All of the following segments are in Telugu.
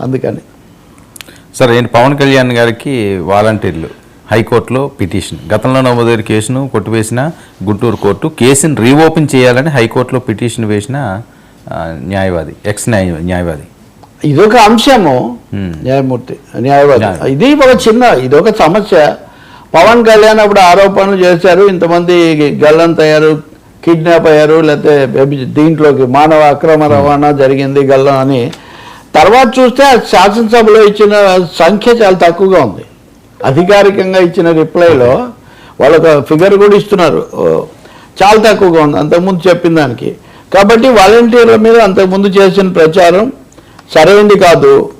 అందుకని. సార్ ఏంటి పవన్ కళ్యాణ్ గారికి వాలంటీర్లు హైకోర్టులో పిటిషన్. గతంలో నమోదైన కేసును కొట్టివేసిన గుంటూరు కోర్టు కేసును రీఓపెన్ చేయాలని హైకోర్టులో పిటిషన్ వేసిన న్యాయవాది ఎక్స్ న్యాయ న్యాయవాది. ఇదొక అంశము. న్యాయమూర్తి న్యాయవాది. న్యాయ- ఇది ఒక చిన్న ఇదొక సమస్య. పవన్ కళ్యాణ్ అప్పుడు ఆరోపణలు చేశారు ఇంతమంది గల్లంతయ్యారు కిడ్నాప్ అయ్యారు లేకపోతే దీంట్లోకి మానవ అక్రమ రవాణా జరిగింది గల్లం అని. తర్వాత చూస్తే శాసనసభలో ఇచ్చిన సంఖ్య చాలా తక్కువగా ఉంది. అధికారికంగా ఇచ్చిన రిప్లైలో వాళ్ళొక ఫిగర్ కూడా ఇస్తున్నారు. చాలా తక్కువగా ఉంది. అంతకుముందు చెప్పిన దానికి. కాబట్టి వాలంటీర్ల మీద అంతకుముందు చేసిన ప్రచారం సరైంది కాదు.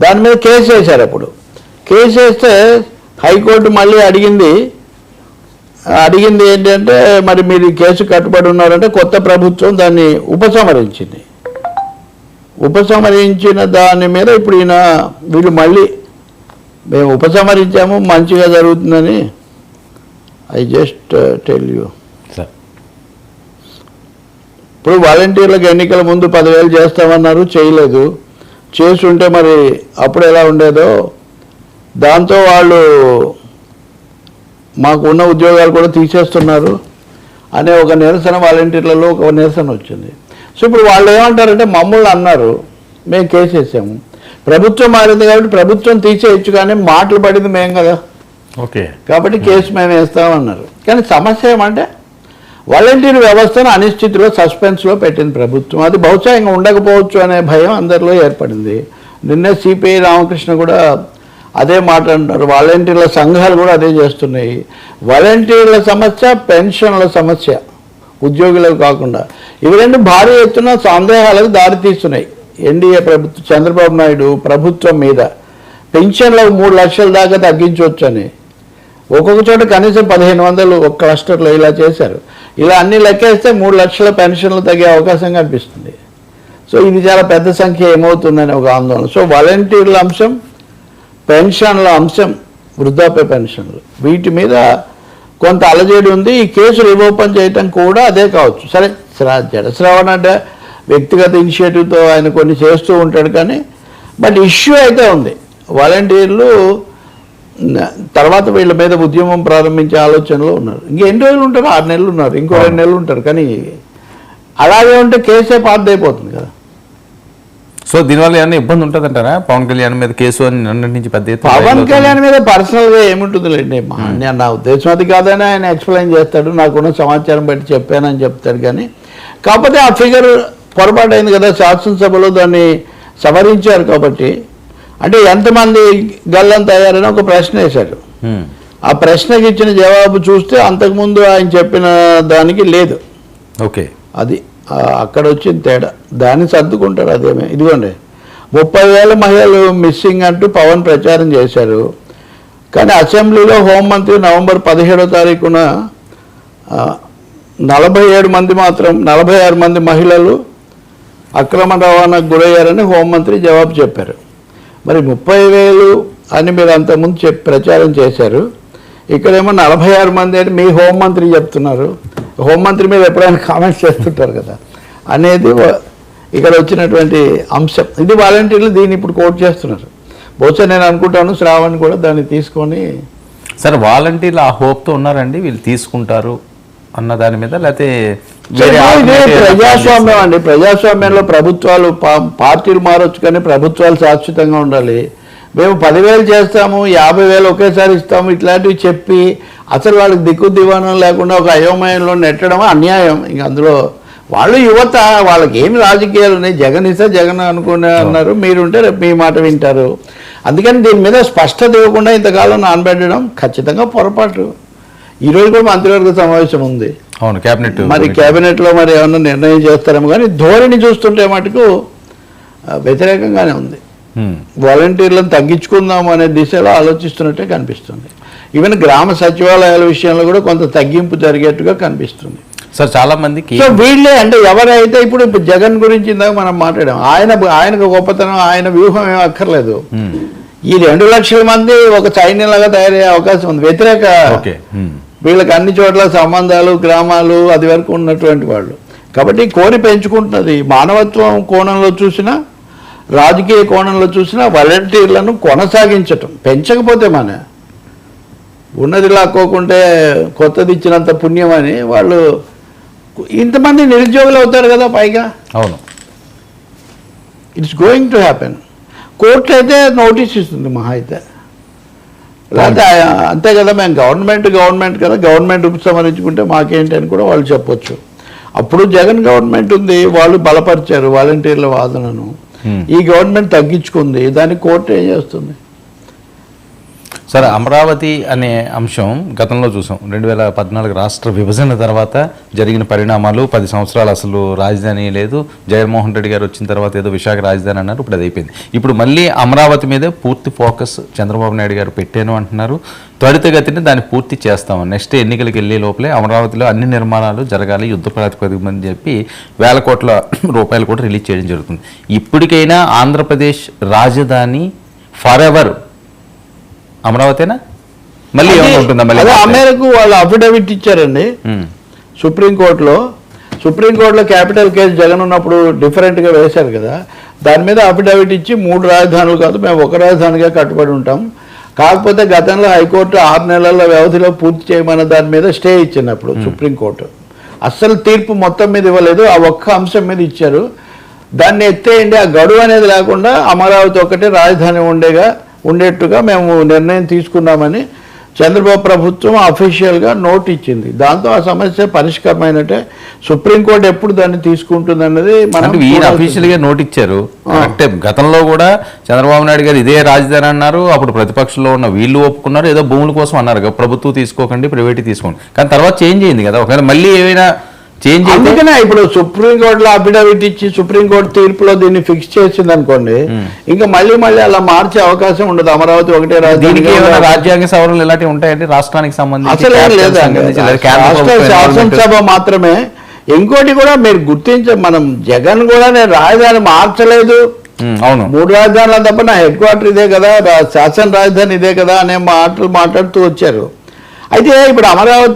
దాని మీద కేసు వేశారు అప్పుడు. కేసు వేస్తే హైకోర్టు మళ్ళీ అడిగింది. అడిగింది ఏంటంటే మరి మీరు కేసు కట్టుబడి ఉన్నారంటే కొత్త ప్రభుత్వం దాన్ని ఉపసంహరించింది. ఉపసంహరించిన దాని మీద ఇప్పుడు ఈయన వీళ్ళు మళ్ళీ మేము ఉపసంహరించాము మంచిగా జరుగుతుందని ఐ జస్ట్ టెల్ యూ ఇప్పుడు వాలంటీర్లకు ఎన్నికల ముందు పదివేలు చేస్తామన్నారు చేయలేదు. చేసుంటే మరి అప్పుడు ఎలా ఉండేదో దాంతో వాళ్ళు మాకు ఉన్న ఉద్యోగాలు కూడా తీసేస్తున్నారు. అనే ఒక నిరసన వాలంటీర్లలో ఒక నిరసన వచ్చింది. సో ఇప్పుడు వాళ్ళు ఏమంటారంటే మమ్మల్ని అన్నారు మేము కేసు వేసాము. ప్రభుత్వం మారింది కాబట్టి ప్రభుత్వం తీసేయచ్చు కానీ మాటలు పడింది మేము కదా. ఓకే. కాబట్టి కేసు మేము వేస్తామన్నారు. కానీ సమస్య ఏమంటే వాలంటీర్ వ్యవస్థను అనిశ్చితిలో సస్పెన్స్లో పెట్టింది ప్రభుత్వం. అది బహుశా ఇంకా ఉండకపోవచ్చు అనే భయం అందరిలో ఏర్పడింది. నిన్నే సిపిఐ రామకృష్ణ కూడా అదే మాట అంటున్నారు. వాలంటీర్ల సంఘాలు కూడా అదే చేస్తున్నాయి. వాలంటీర్ల సమస్య పెన్షన్ల సమస్య. ఉద్యోగులకు కాకుండా. ఇవి రెండు భారీ ఎత్తున సందేహాలకు దారితీస్తున్నాయి ఎన్డీఏ ప్రభుత్వం చంద్రబాబు నాయుడు ప్రభుత్వం మీద పెన్షన్లకు మూడు లక్షల దాకా తగ్గించవచ్చని. ఒక్కొక్క చోట కనీసం పదిహేను వందలు ఒక క్లస్టర్లో ఇలా చేశారు. ఇలా అన్ని లెక్కేస్తే మూడు లక్షల పెన్షన్లు తగ్గే అవకాశం కనిపిస్తుంది. సో ఇది చాలా పెద్ద సంఖ్య ఏమవుతుందని ఒక ఆందోళన. సో వాలంటీర్ల అంశం పెన్షన్ల అంశం వృద్ధాప్య పెన్షన్లు. వీటి మీద కొంత అలజడి ఉంది ఈ కేసు రివోపెన్ చేయటం కూడా అదే కావచ్చు. సరే శ్రా జడశ్రావణ అంటే వ్యక్తిగత ఇనిషియేటివ్తో ఆయన కొన్ని చేస్తూ ఉంటాడు కానీ బట్ ఇష్యూ అయితే ఉంది. వాలంటీర్లు తర్వాత వీళ్ళ మీద ఉద్యమం ప్రారంభించే ఆలోచనలో ఉన్నారు. ఇంకెన్ని రోజులు ఉంటారు? ఆరు నెలలు ఉన్నారు. ఇంకో రెండు నెలలు ఉంటారు. కానీ అలాగే ఉంటే కేసే పాతైపోతుంది కదా. సో దీనివల్ల ఏమైనా ఇబ్బంది ఉంటుందంటారా? పవన్ కళ్యాణ్ మీద కేసు అని అన్నింటి నుంచి పెద్ద పవన్ కళ్యాణ్ మీద పర్సనల్గా ఏముంటుందిలేండి? మా నేను నా ఉద్దేశం అది కాదని ఆయన ఎక్స్ప్లెయిన్ చేస్తాడు. నాకున్న సమాచారం బట్టి చెప్పానని చెప్తాడు కానీ కాకపోతే ఆ ఫిగర్ పొరపాటు అయింది కదా శాసనసభలో దాన్ని సవరించారు కాబట్టి. అంటే ఎంతమంది గల్లంత అయ్యారని ఒక ప్రశ్న వేశాడు. హ్మ్. ఆ ప్రశ్నకి ఇచ్చిన జవాబు చూస్తే అంతకుముందు ఆయన చెప్పిన దానికి లేదు. ఓకే. అది అక్కడ వచ్చిన తేడా. దాన్ని సర్దుకుంటారు అదేమే. ఇదిగోండి. ముప్పై వేల మహిళలు మిస్సింగ్ అంటూ పవన్ ప్రచారం చేశారు. కానీ అసెంబ్లీలో హోంమంత్రి నవంబర్ పదిహేడో తారీఖున నలభై ఏడు మంది మాత్రం నలభై ఆరు మంది మహిళలు అక్రమ రవాణాకు గురయ్యారని హోంమంత్రి జవాబు చెప్పారు. మరి ముప్పై వేలు అని మీరు అంతకుముందు చెప్ ప్రచారం చేశారు. ఇక్కడేమో నలభై ఆరు మంది అని మీ హోంమంత్రి చెప్తున్నారు. హోంమంత్రి మీద ఎప్పుడైనా కామెంట్స్ చేస్తుంటారు కదా. అనేది ఇక్కడ వచ్చినటువంటి అంశం. ఇది వాలంటీర్లు దీన్ని ఇప్పుడు కోట్ చేస్తున్నారు. బహుశా నేను అనుకుంటాను శ్రావణ్ కూడా దాన్ని తీసుకొని సరే వాలంటీర్లు ఆ హోప్తో ఉన్నారండి? వీళ్ళు తీసుకుంటారు అన్న దాని మీద లేకపోతే ప్రజాస్వామ్యం అండి. ప్రజాస్వామ్యంలో ప్రభుత్వాలు పార్టీలు మారొచ్చు కానీ ప్రభుత్వాలు శాశ్వతంగా ఉండాలి. మేము పదివేలు చేస్తాము యాభై వేలు ఒకేసారి ఇస్తాము ఇట్లాంటివి చెప్పి అసలు వాళ్ళకి దిక్కు దివాణం లేకుండా ఒక అయోమయంలో నెట్టడం అన్యాయం. ఇంక అందులో వాళ్ళు యువత వాళ్ళకి ఏమి రాజకీయాలు ఉన్నాయి? జగన్ ఇస్తే జగన్ అనుకునే అన్నారు. మీరుంటే రేపు మీ మాట వింటారు. అందుకని దీని మీద స్పష్టత ఇవ్వకుండా ఇంతకాలం నానబెట్టడం ఖచ్చితంగా పొరపాటు. ఈరోజు కూడా మంత్రివర్గ సమావేశం ఉంది. అవును క్యాబినెట్ మరి కేబినెట్లో మరి ఏమన్నా నిర్ణయం చేస్తారేమో కానీ ధోరణి చూస్తుంటే మటుకు వ్యతిరేకంగానే ఉంది. వాలంటీర్లను తగ్గించుకుందాం అనే దిశలో ఆలోచిస్తున్నట్టే కనిపిస్తుంది. ఈవెన్ గ్రామ సచివాలయాల విషయంలో కూడా కొంత తగ్గింపు జరిగేట్టుగా కనిపిస్తుంది. సార్ చాలా మందికి సో వీళ్ళే అంటే ఎవరైతే ఇప్పుడు జగన్ గురించి ఇందాక మనం మాట్లాడాం ఆయన ఆయనకు గొప్పతనం ఆయన వ్యూహం ఏం అక్కర్లేదు. హ్మ్. ఈ రెండు లక్షల మంది ఒక సైన్యంలాగా తయారయ్యే అవకాశం ఉంది. వ్యతిరేక హ్మ్. వీళ్ళకి అన్ని చోట్ల సంబంధాలు గ్రామాలు అది వరకు ఉన్నటువంటి వాళ్ళు. కాబట్టి కోరి పెంచుకుంటున్నది. మానవత్వం కోణంలో చూసినా రాజకీయ కోణంలో చూసినా వాలంటీర్లను కొనసాగించటం పెంచకపోతే మన. ఉన్నది లాక్కోకుంటే కొత్తది ఇచ్చినంత పుణ్యం అని వాళ్ళు ఇంతమంది నిరుద్యోగులు అవుతారు కదా పైగా. అవును. It's going to happen court అయితే నోటీస్ ఇస్తుంది మహా అయితే. లేకపోతే అంతే కదా మేము గవర్నమెంట్ గవర్నమెంట్ కదా. గవర్నమెంట్ ఉపసంహరించుకుంటే మాకేంటి అని కూడా వాళ్ళు చెప్పొచ్చు. అప్పుడు జగన్ గవర్నమెంట్ ఉంది వాళ్ళు బలపరిచారు వాలంటీర్ల వాదనను. ఈ గవర్నమెంట్ తగ్గించుకుంది. దాన్ని కోర్టు ఏం చేస్తుంది? సరే అమరావతి అనే అంశం గతంలో చూసాం. రెండు వేల పద్నాలుగు రాష్ట్ర విభజన తర్వాత జరిగిన పరిణామాలు పది సంవత్సరాలు అసలు రాజధాని లేదు. జగన్మోహన్ రెడ్డి గారు వచ్చిన తర్వాత ఏదో విశాఖ రాజధాని అన్నారు ఇప్పుడు అది అయిపోయింది. ఇప్పుడు మళ్ళీ అమరావతి మీదే పూర్తి ఫోకస్ చంద్రబాబు నాయుడు గారు పెట్టాను అంటున్నారు. త్వరితగతిని దాన్ని పూర్తి చేస్తాం నెక్స్ట్ ఎన్నికలకు వెళ్ళే లోపలే అమరావతిలో అన్ని నిర్మాణాలు జరగాలి యుద్ధ ప్రాతిపదికన అని చెప్పి వేల కోట్ల రూపాయలు కూడా రిలీజ్ చేయడం జరుగుతుంది. ఇప్పటికైనా ఆంధ్రప్రదేశ్ రాజధాని ఫర్ ఎవర్ అమరావతేనా? మళ్ళీ ఉంటుందా? మళ్ళీ ఆ మేరకు వాళ్ళు అఫిడవిట్ ఇచ్చారండి. సుప్రీంకోర్టులో సుప్రీంకోర్టులో క్యాపిటల్ కేసు జగన్ ఉన్నప్పుడు డిఫరెంట్గా వేశారు కదా. దాని మీద అఫిడవిట్ ఇచ్చి మూడు రాజధానులు కాదు మేము ఒక రాజధానిగా కట్టుబడి ఉంటాం. కాకపోతే గతంలో హైకోర్టు ఆరు నెలల వ్యవధిలో పూర్తి చేయమన్న దాని మీద స్టే ఇచ్చింది అప్పుడు సుప్రీంకోర్టు. అస్సలు తీర్పు మొత్తం మీద ఇవ్వలేదు ఆ ఒక్క అంశం మీద ఇచ్చారు. దాన్ని ఎత్తేయండి ఆ గడువు అనేది లేకుండా అమరావతి ఒకటే రాజధాని ఉండేగా ఉండేట్టుగా మేము నిర్ణయం తీసుకున్నామని చంద్రబాబు ప్రభుత్వం అఫీషియల్గా నోట్ ఇచ్చింది. దాంతో ఆ సమస్య పరిష్కారమైనట్టే సుప్రీంకోర్టు ఎప్పుడు దాన్ని తీసుకుంటుందన్నది మనం అంటే ఈయన చూడాల్సింది. అఫీషియల్గా నోట్ ఇచ్చారు. కరెక్టే గతంలో కూడా చంద్రబాబు నాయుడు గారు ఇదే రాజధాని అన్నారు. అప్పుడు ప్రతిపక్షంలో ఉన్న వీళ్ళు ఒప్పుకున్నారు. ఏదో భూముల కోసం అన్నారు. ప్రభుత్వం తీసుకోకండి ప్రైవేట్ తీసుకోండి. కానీ తర్వాత చేంజ్ అయింది కదా. ఒకవేళ మళ్ళీ ఏమైనా చేంజ్ అందుకనే ఇప్పుడు సుప్రీంకోర్టులో అఫిడవిట్ ఇచ్చి సుప్రీంకోర్టు తీర్పులో దీన్ని ఫిక్స్ చేసింది అనుకోండి ఇంకా మళ్ళీ మళ్ళీ అలా మార్చే అవకాశం ఉండదు. అమరావతి ఒకటే దీనికి రాజ్యాంగ సవరణలు ఇలాంటివి ఉంటాయండి? రాష్ట్రానికి సంబంధించి రాష్ట్ర. శాసనసభ మాత్రమే. ఇంకోటి కూడా మీరు గుర్తించ మనం జగన్ కూడా నేను రాజధాని మార్చలేదు. ఉమ్, అవును. మూడు రాజధానుల తప్ప నా హెడ్ క్వార్టర్ ఇదే కదా శాసన రాజధాని ఇదే కదా అనే మాటలు మాట్లాడుతూ వచ్చారు. అయితే ఇప్పుడు అమరావతి